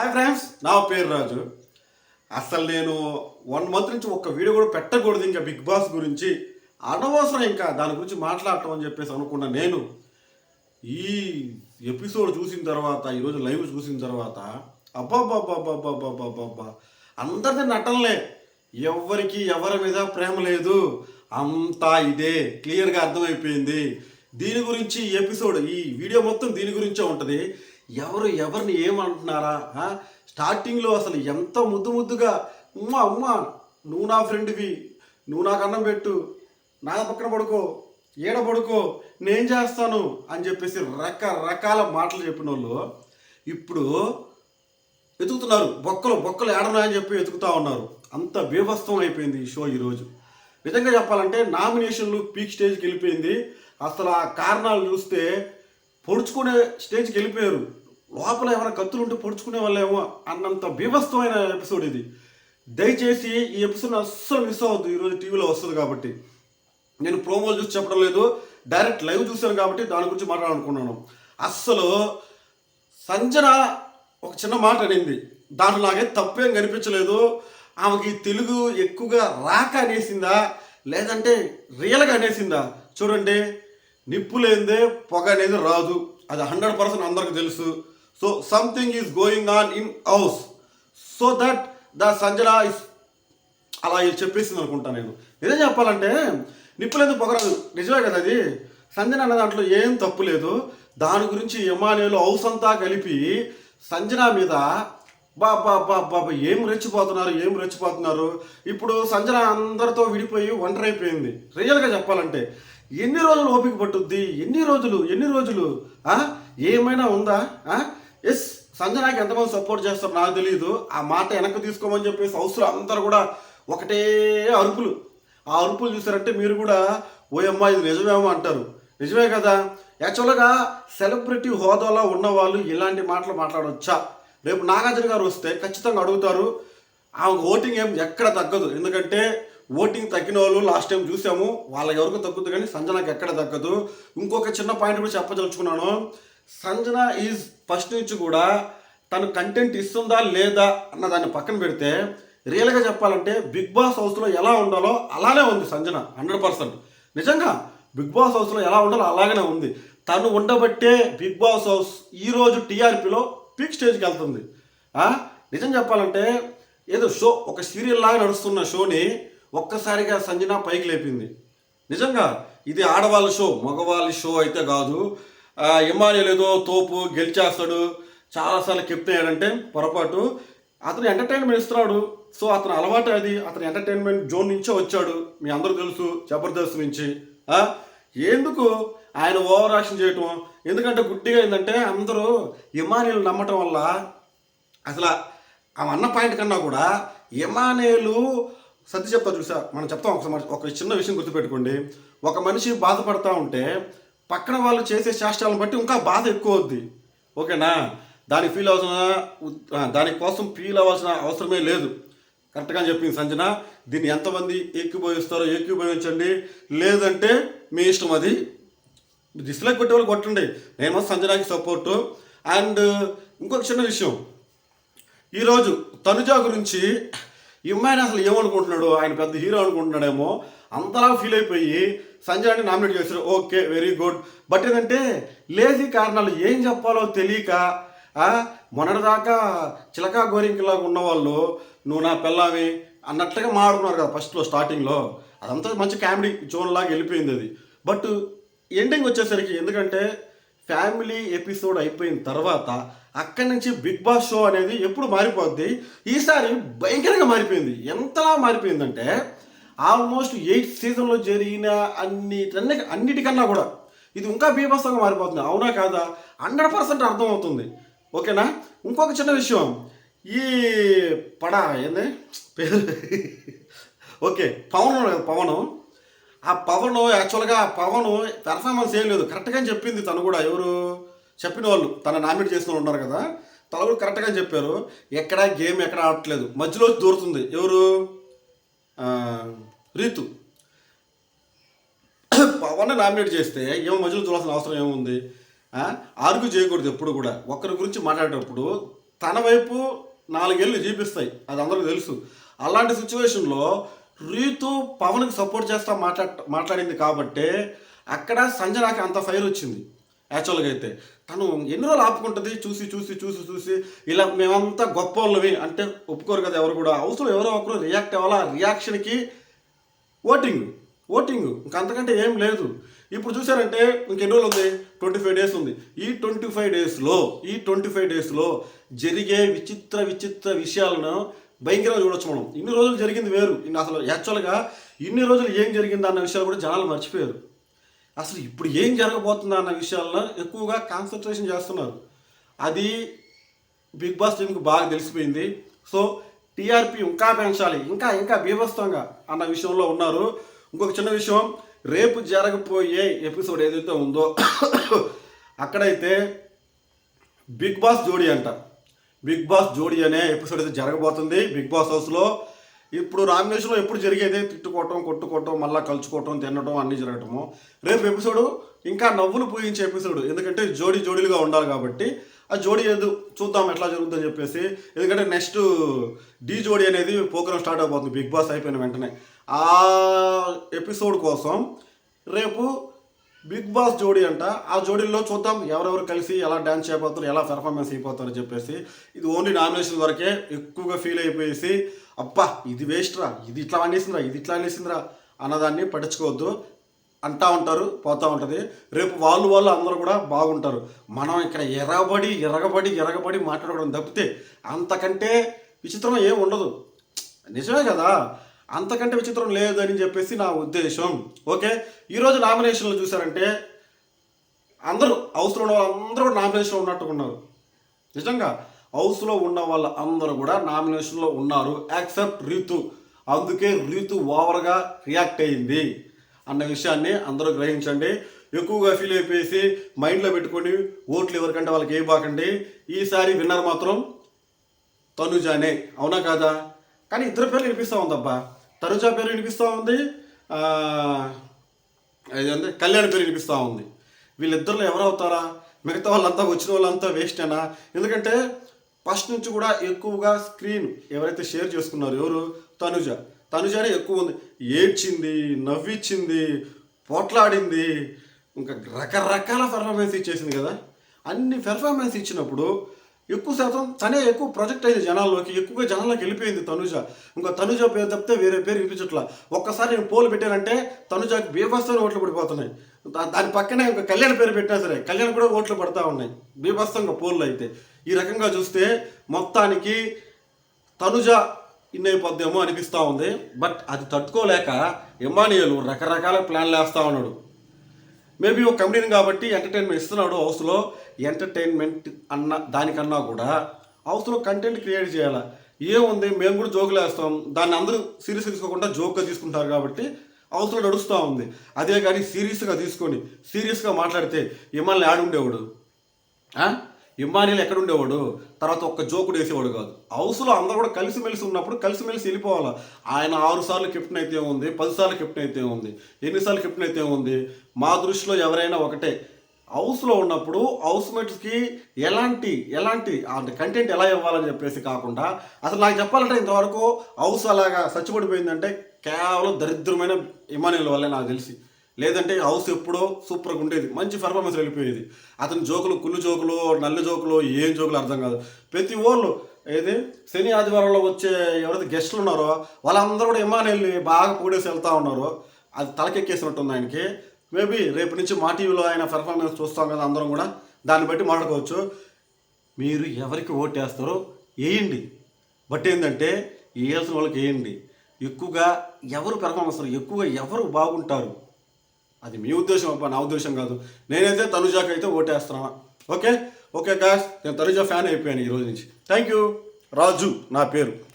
Hi friends నా పేరు రాజు. అసలు నేను వన్ మంత్ నుంచి ఒక వీడియో కూడా పెట్టకూడదు ఇంకా బిగ్ బాస్ గురించి. అనవసరం ఇంకా దాని గురించి మాట్లాడటం అని చెప్పేసి అనుకున్న నేను. ఈ ఎపిసోడ్ చూసిన తర్వాత ఈరోజు లైవ్ చూసిన తర్వాత అబ్బాబ్బాబ్బాబ్బాబ్బాబ్బా అందరిది నటనలే. ఎవరికి ఎవరి మీద ప్రేమ లేదు. అంతా ఇదే. క్లియర్గా అర్థమైపోయింది. దీని గురించి ఈ ఎపిసోడ్ ఈ వీడియో మొత్తం దీని గురించే ఉంటుంది. ఎవరు ఎవరిని ఏమంటున్నారా? స్టార్టింగ్లో అసలు ఎంత ముద్దు ముద్దుగా ఉమ్మా ఉమ్మా నువ్వు నా ఫ్రెండ్వి నువ్వు నాకు అన్నం పెట్టు నా పక్కన పడుకో ఏడ పడుకో నేను చేస్తాను అని చెప్పేసి రకరకాల మాటలు చెప్పిన వాళ్ళు ఇప్పుడు వెతుకుతున్నారు. బొక్కలు బొక్కలు ఏడన్నాయని చెప్పి వెతుకుతా ఉన్నారు. అంత బీభత్సం అయిపోయింది ఈ షో ఈరోజు. నిజంగా చెప్పాలంటే నామినేషన్లు పీక్ స్టేజ్కి వెళ్ళిపోయింది. అసలు ఆ కారణాలు చూస్తే పొడుచుకునే స్టేజ్కి వెళ్ళిపోయారు. లోపల ఏమైనా కత్తులు ఉంటే పొడుచుకునే వాళ్ళేమో అన్నంత బీభత్సమైన ఎపిసోడ్ ఇది. దయచేసి ఈ ఎపిసోడ్ అస్సలు మిస్ అవ్వద్దు. ఈరోజు టీవీలో వస్తుంది కాబట్టి. నేను ప్రోమోలు చూసి చెప్పడం లేదు. డైరెక్ట్ లైవ్ చూశాను కాబట్టి దాని గురించి మాట్లాడాలనుకున్నాను. అస్సలు సంజన ఒక చిన్న మాట అనింది. దాంట్లో నాకే తప్పేం కనిపించలేదు. ఆమెకి తెలుగు ఎక్కువగా రాక అనేసిందా? లేదంటే రియల్గా అనేసిందా? చూడండి. నిప్పు లేనిదే పొగ అనేది రాదు. అది హండ్రెడ్ పర్సెంట్ అందరికి తెలుసు. So something is going on in house so that the Sanjana is అలా చెప్పేసింది అనుకుంటా నేను. నిజం చెప్పాలంటే నిప్పులేదు పొగరాదు. నిజమే కదా అది? సంజన అన్న దాంట్లో ఏం తప్పు లేదు. దాని గురించి యమానేలు హౌస్ అంతా కలిపి సంజన మీద బాబా బాబా ఏం రెచ్చిపోతున్నారు ఏం రెచ్చిపోతున్నారు? ఇప్పుడు సంజన అందరితో విడిపోయి ఒంటరైపోయింది. రియల్గా చెప్పాలంటే. ఎన్ని రోజులు ఓపిక పట్టుద్ది? ఎన్ని రోజులు? ఎన్ని రోజులు? ఏమైనా ఉందా? ఎస్ సంజనాకి ఎంతమంది సపోర్ట్ చేస్తారు నాకు తెలియదు ఆ మాట వెనక్కి తీసుకోమని చెప్పేసి అవసరం అందరు కూడా ఒకటే అరుపులు. ఆ అరుపులు చూసారంటే మీరు కూడా ఓయమ్మా ఇది నిజమేమో అంటారు. నిజమే కదా? యాక్చువల్గా సెలబ్రిటీ హోదాలో ఉన్నవాళ్ళు ఇలాంటి మాటలు మాట్లాడవచ్చా రేపు నాగార్జున గారు వస్తే ఖచ్చితంగా అడుగుతారు. ఆమె ఓటింగ్ ఏం ఎక్కడ తగ్గదు. ఎందుకంటే ఓటింగ్ తగ్గిన వాళ్ళు లాస్ట్ టైం చూసాము. వాళ్ళకి ఎవరికి తగ్గుద్దు కానీ సంజనకు ఎక్కడ తగ్గదు. ఇంకొక చిన్న పాయింట్ కూడా చెప్పదలుచుకున్నాను. సంజన ఈజ్ ఫస్ట్ నుంచి కూడా తను కంటెంట్ ఇస్తుందా లేదా అన్న దాన్ని పక్కన పెడితే రియల్గా చెప్పాలంటే బిగ్ బాస్ హౌస్లో ఎలా ఉండాలో అలానే ఉంది సంజన హండ్రెడ్ పర్సెంట్. నిజంగా బిగ్ బాస్ హౌస్లో ఎలా ఉండాలో అలాగనే ఉంది. తను ఉండబట్టే బిగ్ బాస్ హౌస్ ఈరోజు టీఆర్పీలో పీక్ స్టేజ్కి వెళ్తుంది. నిజం చెప్పాలంటే ఏదో షో ఒక సీరియల్ లాగా నడుస్తున్న షోని ఒక్కసారిగా సంజన పైకి లేపింది. నిజంగా ఇది ఆడవాళ్ళ షో మగవాళ్ళ షో అయితే కాదు. ఇమానియల్ ఏదో తోపు గెలిచేస్తాడు. చాలాసార్లు కెప్టెన్ అయ్యాడంటే పొరపాటు. అతను ఎంటర్టైన్మెంట్ ఇస్తున్నాడు. సో అతను అలవాటు అది. అతను ఎంటర్టైన్మెంట్ జోన్ నుంచే వచ్చాడు. మీ అందరూ తెలుసు జబర్దస్త్ నుంచి. ఎందుకు ఆయన ఓవర్ యాక్షన్ చేయటం? ఎందుకంటే గుడ్డిగా ఏంటంటే అందరూ ఇమానియల్ నమ్మటం వల్ల అసలు ఆమె అన్న పాయింట్ కన్నా కూడా యమానేలు సర్ది చెప్తా చూసా మనం చెప్తాం ఒకసారి ఒక చిన్న విషయం గుర్తుపెట్టుకోండి. ఒక మనిషి బాధపడతా ఉంటే పక్కన వాళ్ళు చేసే శాస్త్రాలను బట్టి ఇంకా బాధ ఎక్కువ అవుద్ది. ఓకేనా? దానికి ఫీల్ అవసిన దానికోసం ఫీల్ అవ్వాల్సిన అవసరమే లేదు. కరెక్ట్గా చెప్పింది సంజన. దీన్ని ఎంతమంది ఏకీభవిస్తారో ఏకీభవించండి. లేదంటే మీ ఇష్టం అది. డిస్లైక్ కొట్టే వాళ్ళు కొట్టండి. నేను సంజనాకి సపోర్టు అండ్ ఇంకొక చిన్న విషయం. ఈరోజు తనుజా గురించి ఈ అమ్మాయిని అసలు ఏమనుకుంటున్నాడు? ఆయన పెద్ద హీరో అనుకుంటున్నాడేమో. అంతలా ఫీల్ అయిపోయి సంజయ్ని నామినేట్ చేశారు. ఓకే వెరీ గుడ్ బట్ ఏంటంటే లేజీ కారణాలు ఏం చెప్పాలో తెలియక మొన్నటిదాకా చిలకా గోరింకలాగా ఉన్నవాళ్ళు నువ్వు నా పిల్లవి అన్నట్లుగా మాడుకున్నారు కదా ఫస్ట్లో స్టార్టింగ్లో అదంతా మంచి కామెడీ జోన్ లాగా వెళ్ళిపోయింది అది. బట్ ఎండింగ్ వచ్చేసరికి ఎందుకంటే ఫ్యామిలీ ఎపిసోడ్ అయిపోయిన తర్వాత అక్కడి నుంచి బిగ్ బాస్ షో అనేది ఎప్పుడు మారిపోద్ది? ఈసారి భయంకరంగా మారిపోయింది. ఎంతలా మారిపోయిందంటే ఆల్మోస్ట్ ఎయిత్ సీజన్లో జరిగిన అన్ని అన్నిటికన్నా కూడా ఇది ఇంకా బీభత్సంగా మారిపోతుంది. అవునా కాదా? హండ్రెడ్ పర్సెంట్ అర్థమవుతుంది. ఓకేనా? ఇంకొక చిన్న విషయం. ఈ పడ ఏంది? పేరు? ఓకే పవన్ పవనం. కదా ఆ పవన్ యాక్చువల్గా ఆ పవన్ పెర్ఫార్మెన్స్ ఏం లేదు. కరెక్ట్గా చెప్పింది తను కూడా ఎవరు? చెప్పిన వాళ్ళు తన నామినేట్ చేసిన వాళ్ళు ఉన్నారు కదా. తను కూడా కరెక్ట్గా చెప్పారు. ఎక్కడ గేమ్ ఎక్కడ ఆడట్లేదు. మధ్యలో దూరుతుంది. ఎవరు? రీతు. పవన్ నామినేట్ చేస్తే ఏమో మధ్యలో చూడాల్సిన అవసరం ఏముంది? ఆ? ఆర్గ్యూ చేయకూడదు ఎప్పుడు కూడా. ఒకరి గురించి మాట్లాడేటప్పుడు తన వైపు నాలుగేళ్ళు చూపిస్తాయి అది అందరికీ తెలుసు. అలాంటి సిచ్యువేషన్లో రీతు పవన్కి సపోర్ట్ చేస్తా మాట్లా మాట్లాడింది కాబట్టే అక్కడ సంజనాకి అంత ఫైర్ వచ్చింది. యాక్చువల్గా అయితే తను ఎన్ని రోజులు ఆపుకుంటుంది? చూసి చూసి చూసి చూసి ఇలా మేమంతా గొప్ప వాళ్ళవి అంటే ఒప్పుకోరు కదా ఎవరు కూడా. అవసరం ఎవరో ఒకరు రియాక్ట్ అవ్వాలా? రియాక్షన్కి ఓటింగ్ ఓటింగ్. ఇంకా అంతకంటే ఏం లేదు. ఇప్పుడు చూసారంటే ఇంకెన్ని రోజులు ఉంది? ట్వంటీ ఫైవ్ డేస్ ఉంది. ఈ ట్వంటీ ఫైవ్ డేస్లో ఈ ట్వంటీ ఫైవ్ డేస్లో జరిగే విచిత్ర విచిత్ర విషయాలను భయంకరంగా చూడొచ్చు మనం. ఇన్ని రోజులు జరిగింది వేరు. ఇన్ని అసలు యాక్చువల్గా ఇన్ని రోజులు ఏం జరిగింది అన్న విషయాలు కూడా జనాలు మర్చిపోయారు. అసలు ఇప్పుడు ఏం జరగబోతుంది అన్న విషయాలను ఎక్కువగా కాన్సన్ట్రేషన్ చేస్తున్నారు. అది బిగ్ బాస్ టీంకి బాగా తెలిసిపోయింది. సో టీఆర్పీ ఇంకా పెంచాలి ఇంకా ఇంకా బీభత్సంగా అన్న విషయంలో ఉన్నారు. ఇంకొక చిన్న విషయం రేపు జరగబోయే ఎపిసోడ్ ఏదైతే ఉందో అక్కడైతే బిగ్ బాస్ జోడీ అంట. బిగ్ బాస్ జోడీ అనే ఎపిసోడ్ అయితే జరగబోతుంది. బిగ్ బాస్ హౌస్లో ఇప్పుడు నామినేషన్లో ఎప్పుడు జరిగేదే తిట్టుకోవటం కొట్టుకోవటం మళ్ళీ కలుచుకోవటం తినడం అన్నీ జరగటము. రేపు ఎపిసోడ్ ఇంకా నవ్వులు పూయించే ఎపిసోడ్. ఎందుకంటే జోడీ జోడీలుగా ఉండాలి కాబట్టి ఆ జోడీ ఏదో చూద్దాం ఎట్లా జరుగుతుందని చెప్పేసి. ఎందుకంటే నెక్స్ట్ డీ జోడీ అనేది ప్రోగ్రామ్ స్టార్ట్ అయిపోతుంది బిగ్ బాస్ అయిపోయిన వెంటనే. ఆ ఎపిసోడ్ కోసం రేపు బిగ్ బాస్ జోడీ అంట. ఆ జోడీల్లో చూద్దాం ఎవరెవరు కలిసి ఎలా డ్యాన్స్ చేయబోతారు ఎలా పెర్ఫార్మెన్స్ అయిపోతారో చెప్పేసి. ఇది ఓన్లీ నామినేషన్ వరకే ఎక్కువగా ఫీల్ అయిపోయేసి అబ్బా ఇది వేస్ట్ రా ఇది ఇట్లా అనేసిందిరా ఇది ఇట్లా అనేసిందిరా అన్నదాన్ని పట్టించుకోవద్దు. అంటా ఉంటారు పోతూ ఉంటుంది. రేపు వాళ్ళు వాళ్ళు అందరూ కూడా బాగుంటారు. మనం ఇక్కడ ఎరగబడి ఎరగబడి ఎరగబడి మాట్లాడుకోవడం తప్పితే అంతకంటే విచిత్రం ఏం ఉండదు. నిజమే కదా? అంతకంటే విచిత్రం లేదని చెప్పేసి నా ఉద్దేశం. ఓకే? ఈరోజు నామినేషన్లు చూసారంటే అందరూ హౌస్లో ఉన్న వాళ్ళందరూ నామినేషన్లో ఉన్నట్టుకున్నారు నిజంగా హౌస్లో ఉన్న వాళ్ళ అందరూ కూడా నామినేషన్లో ఉన్నారు యాక్సెప్ట్ రీతు. అందుకే రీతు ఓవర్గా రియాక్ట్ అయ్యింది అన్న విషయాన్ని అందరూ గ్రహించండి. ఎక్కువగా ఫీల్ అయిపోయేసి మైండ్లో పెట్టుకొని ఓట్లు ఎవరికంటే వాళ్ళకి ఏ బాకండి? ఈసారి విన్నర్ మాత్రం తనుజానే. అవునా కాదా? కానీ ఇద్దరు పేర్లు వినిపిస్తూ ఉందబ్బా. తనుజా పేరు వినిపిస్తూ ఉంది. ఆ, కళ్యాణ్ పేరు వినిపిస్తూ ఉంది. వీళ్ళిద్దరిలో ఎవరవుతారా? మిగతా వాళ్ళంతా వచ్చిన వాళ్ళంతా వేస్టేనా? ఎందుకంటే ఫస్ట్ నుంచి కూడా ఎక్కువగా స్క్రీన్ ఎవరైతే షేర్ చేసుకున్నారో ఎవరు? తనుజ. తనుజనే ఎక్కువ ఉంది. ఏడ్చింది నవ్విచ్చింది పోట్లాడింది. ఇంకా రకరకాల పెర్ఫార్మెన్స్ ఇచ్చేసింది కదా. అన్ని పెర్ఫార్మెన్స్ ఇచ్చినప్పుడు ఎక్కువ శాతం తనే ఎక్కువ ప్రొజెక్ట్ అయింది జనాల్లోకి ఎక్కువగా జనాల్లోకి వెళ్ళిపోయింది తనుజ. ఇంకా తనుజ పేరు తప్పితే వేరే పేరు వినిపించట్లా. ఒక్కసారి నేను పోలు పెట్టానంటే తనుజకి బీభత్సమైన ఓట్లు పడిపోతున్నాయి. దా- దాని పక్కనే ఇంకా కళ్యాణ్ పేరు పెట్టినా సరే కళ్యాణ్ కూడా ఓట్లు పడతా ఉన్నాయి. బీభత్సంగా పోళ్ళు అయితే. ఈ రకంగా చూస్తే మొత్తానికి తనుజ ఇన్ అయిపోద్దేమో అనిపిస్తూ ఉంది. బట్ అది తట్టుకోలేక ఎమ్మానియలు రకరకాల ప్లాన్లు వేస్తూ ఉన్నాడు. మేబీ ఒక కంపెనీ కాబట్టి ఎంటర్టైన్మెంట్ ఇస్తున్నాడు హౌస్లో. ఎంటర్టైన్మెంట్ అన్న దానికన్నా కూడా హౌస్లో కంటెంట్ క్రియేట్ చేయాలి? ఏముంది? మేము కూడా జోకులు వేస్తాం. దాన్ని అందరూ సీరియస్ తీసుకోకుండా జోక్గా తీసుకుంటారు కాబట్టి హౌస్లో నడుస్తూ ఉంది. అదే కానీ సీరియస్గా తీసుకొని సీరియస్గా మాట్లాడితే ఎమ్మెల్యే ఆడుండేవాడు. ఆ? ఎక్కడ ఉండేవాడు? తర్వాత ఒక్క జోకుడు వేసేవాడు కాదు. హౌస్లో అందరూ కూడా కలిసిమెలిసి ఉన్నప్పుడు కలిసిమెలిసి వెళ్ళిపోవాలి. ఆయన ఆరు సార్లు కెప్టెన్ అయితే ఉంది పది సార్లు కెప్టెన్ అయితే ఉంది ఎన్నిసార్లు కెప్టెన్ అయితే ఉంది మా దృష్టిలో ఎవరైనా ఒకటే. హౌస్లో ఉన్నప్పుడు హౌస్ మేట్స్కి ఎలాంటి ఎలాంటి కంటెంట్ ఎలా ఇవ్వాలని చెప్పేసి కాకుండా అసలు నాకు చెప్పాలంటే ఇంతవరకు హౌస్ అలాగా సచ్చిపడిపోయిందంటే కేవలం దరిద్రమైన ఇమానుల వల్లే నాకు తెలిసి. లేదంటే హౌస్ ఎప్పుడో సూపర్గా ఉండేది. మంచి పెర్ఫార్మెన్స్ వెళ్ళిపోయేది. అతని జోకులు కుళ్ళు జోకులు నల్ల జోకులు ఏం జోకులు అర్థం కాదు. ప్రతి ఓళ్ళు ఏది? శని ఆదివారంలో వచ్చే ఎవరైతే గెస్టులు ఉన్నారో వాళ్ళందరూ కూడా ఇమానుయల్ని బాగా పొగిడేసి వెళ్తా ఉన్నారు. అది తలకెక్కేసినట్టుంది ఆయనకి. మేబీ రేపు నుంచి మా టీవీలో ఆయన పెర్ఫార్మెన్స్ చూస్తాం కదా అందరం కూడా. దాన్ని బట్టి మాట్లాడుకోవచ్చు. మీరు ఎవరికి ఓటు వేస్తారో వేయండి. బట్ ఏంటంటే వేయాల్సిన వాళ్ళకి వేయండి. ఎక్కువగా ఎవరు పెర్ఫార్మెన్స్ ఎక్కువగా ఎవరు బాగుంటారు? అది మీ ఉద్దేశం అబ్బా నా ఉద్దేశం కాదు. నేనైతే తనుజాకి అయితే ఓటేస్తున్నా. ఓకే? ఓకే గాస్ నేను తనుజా ఫ్యాన్ అయిపోయాను ఈ రోజు నుంచి. థ్యాంక్ యూ రాజు నా పేరు.